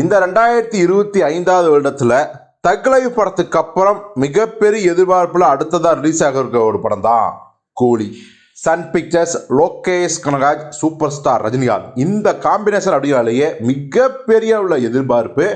இந்த ரெண்டாயிரத்தி இருபத்தி ஐந்தாவது வருடத்தில் தக்லைவ் படத்துக்கு அப்புறம் மிகப்பெரிய எதிர்பார்ப்பில் அடுத்ததாக ரிலீஸ் ஆக இருக்க ஒரு படம் தான் Coolie. Sun Pictures Lokesh Kanagaraj super star Rajinikanth. இந்த காம்பினேஷன் அப்படிங்கிறாலேயே மிகப்பெரிய உள்ள எதிர்பார்ப்பு.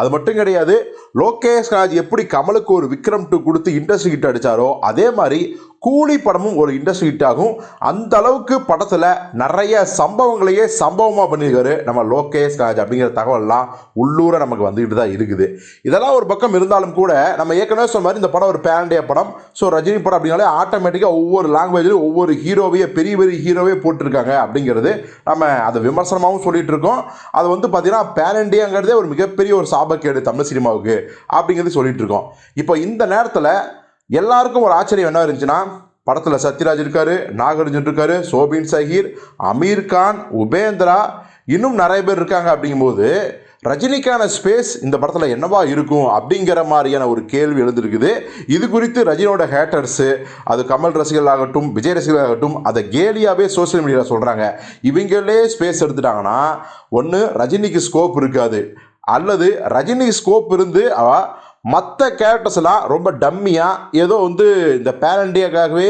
அது மட்டும் கிடையாது லோகேஷ் கனகாஜ் எப்படி கமலுக்கு ஒரு விக்ரம் டூ கொடுத்து இண்டஸ்ட்ரி கிட்ட அடித்தாரோ அதே மாதிரி கூலி படமும் ஒரு இண்டஸ்ட்ரி ஹிட் ஆகும். அந்த அளவுக்கு படத்தில் நிறைய சம்பவங்களையே சம்பவமாக பண்ணியிருக்காரு நம்ம லோகேஷ் ராஜ் அப்படிங்கிற தகவல்லாம் உள்ளூர நமக்கு வந்துக்கிட்டு தான் இருக்குது. இதெல்லாம் ஒரு பக்கம் இருந்தாலும் கூட நம்ம ஏற்கனவே சொன்ன மாதிரி இந்த படம் ஒரு பேண்டிய படம். ஸோ ரஜினி படம் அப்படின்னாலே ஆட்டோமேட்டிக்காக ஒவ்வொரு லாங்குவேஜ்லையும் ஒவ்வொரு ஹீரோவையே பெரிய பெரிய ஹீரோவே போட்டிருக்காங்க அப்படிங்கிறது நம்ம அதை விமர்சனமாகவும் சொல்லிட்டு இருக்கோம். அது வந்து பார்த்தீங்கன்னா பேரண்டியாங்கிறதே ஒரு மிகப்பெரிய ஒரு சாபக்கேடு தமிழ் சினிமாவுக்கு அப்படிங்கிறது சொல்லிட்டு இருக்கோம். இப்போ இந்த நேரத்தில் எல்லாருக்கும் ஒரு ஆச்சரியம் என்ன இருந்துச்சுன்னா படத்தில் சத்யராஜ் இருக்காரு நாகார்ஜுன் இருக்காரு சோபின் சஹீர் அமீர் கான் உபேந்திரா இன்னும் நிறைய பேர் இருக்காங்க அப்படிங்கும்போது ரஜினிக்கான ஸ்பேஸ் இந்த படத்தில் என்னவா இருக்கும் அப்படிங்கிற மாதிரியான ஒரு கேள்வி எழுந்திருக்குது. இது குறித்து ரஜினியோட ஹேட்டர்ஸு அது கமல் ரசிகர்களாகட்டும் விஜய் ரசிகர்களாகட்டும் அதை கேலியாகவே சோஷியல் மீடியாவில் சொல்கிறாங்க இவங்களே ஸ்பேஸ் எடுத்துட்டாங்கன்னா ஒன்று ரஜினிக்கு ஸ்கோப் இருக்காது. அல்லது ரஜினிக்கு ஸ்கோப் இருந்து அவ மற்ற கேரக்டர்ஸ் எல்லாம் ரொம்ப டம்மியாக ஏதோ வந்து இந்த பேரண்டியாக்காகவே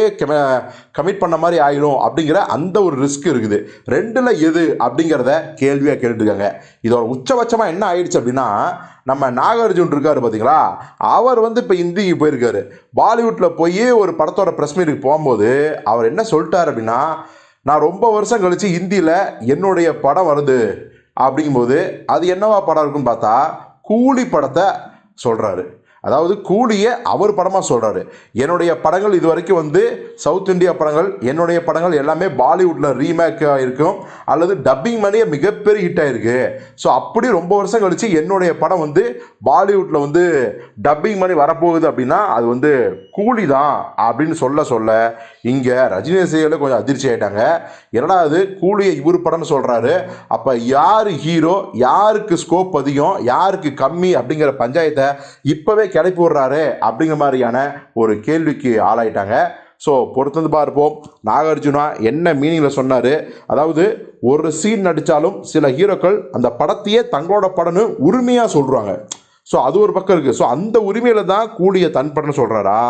கமிட் பண்ண மாதிரி ஆகிடும் அப்படிங்கிற அந்த ஒரு ரிஸ்க் இருக்குது. ரெண்டில் எது அப்படிங்கிறத கேள்வியாக கேட்டுருக்காங்க இதோட உச்சபட்சமாக என்ன ஆயிடுச்சு அப்படின்னா நம்ம நாகார்ஜுன் இருக்கார் பார்த்தீங்களா அவர் வந்து இப்போ இந்திக்கு போயிருக்காரு. பாலிவுட்டில் போய் ஒரு படத்தோட ப்ரெஸ் மீட்டுக்கு போகும்போது அவர் என்ன சொல்லிட்டார் அப்படின்னா நான் ரொம்ப வருஷம் கழித்து ஹிந்தியில் என்னுடைய படம் வருது. அப்படிங்கும்போது அது என்னவா படம் இருக்குன்னு பார்த்தா கூலி படத்தை சொல்கிறாரு அதாவது கூலியை அவர் படமாக சொல்கிறாரு என்னுடைய படங்கள் இது வரைக்கும் வந்து சவுத் இந்தியா படங்கள் என்னுடைய படங்கள் எல்லாமே பாலிவுட்டில் ரீமேக்காக இருக்கும் அல்லது டப்பிங் மணியே மிகப்பெரிய ஹிட் ஆகிருக்கு ஸோ அப்படி ரொம்ப வருஷம் கழித்து என்னுடைய படம் வந்து பாலிவுட்டில் வந்து டப்பிங் மணி வரப்போகுது அப்படின்னா அது வந்து கூலி தான் அப்படின்னு சொல்ல சொல்ல இங்கே ரஜினி ரசிகர்கள் கொஞ்சம் அதிர்ச்சி ஆகிட்டாங்க என்னடா அது கூலியை இவர் படம்னு சொல்கிறாரு அப்போ யார் ஹீரோ யாருக்கு ஸ்கோப் அதிகம் யாருக்கு கம்மி அப்படிங்கிற பஞ்சாயத்தை இப்போவே கிளப்பி விடுறாரு அப்படிங்கிற மாதிரியான ஒரு கேள்விக்கு ஆளாயிட்டாங்க. ஸோ பொறுத்தது பார்ப்போம். நாகார்ஜுனா என்ன மீனிங்கில் சொன்னார்? அதாவது ஒரு சீன் நடித்தாலும் சில ஹீரோக்கள் அந்த படத்தையே தங்களோட படம்னு உரிமையாக சொல்கிறாங்க ஸோ அது ஒரு பக்கம் இருக்குது ஸோ அந்த உரிமையில் தான் கூலியை தன் படம்னு சொல்கிறாரா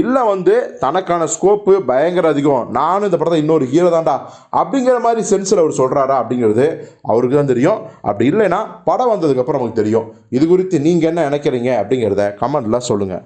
இல்லை வந்து தனக்கான ஸ்கோப்பு பயங்கர அதிகம். நானும் இந்த படத்தை இன்னொரு ஹீரோ தான்டா. அப்படிங்கிற மாதிரி சென்ஸில் அவர் சொல்கிறாரா அப்படிங்கிறது அவருக்கு தான் தெரியும். அப்படி இல்லைன்னா படம் வந்ததுக்கப்புறம் நமக்கு தெரியும். இது குறித்து நீங்கள் என்ன நினைக்கிறீங்க அப்படிங்கிறத கமெண்ட்டில் சொல்லுங்கள்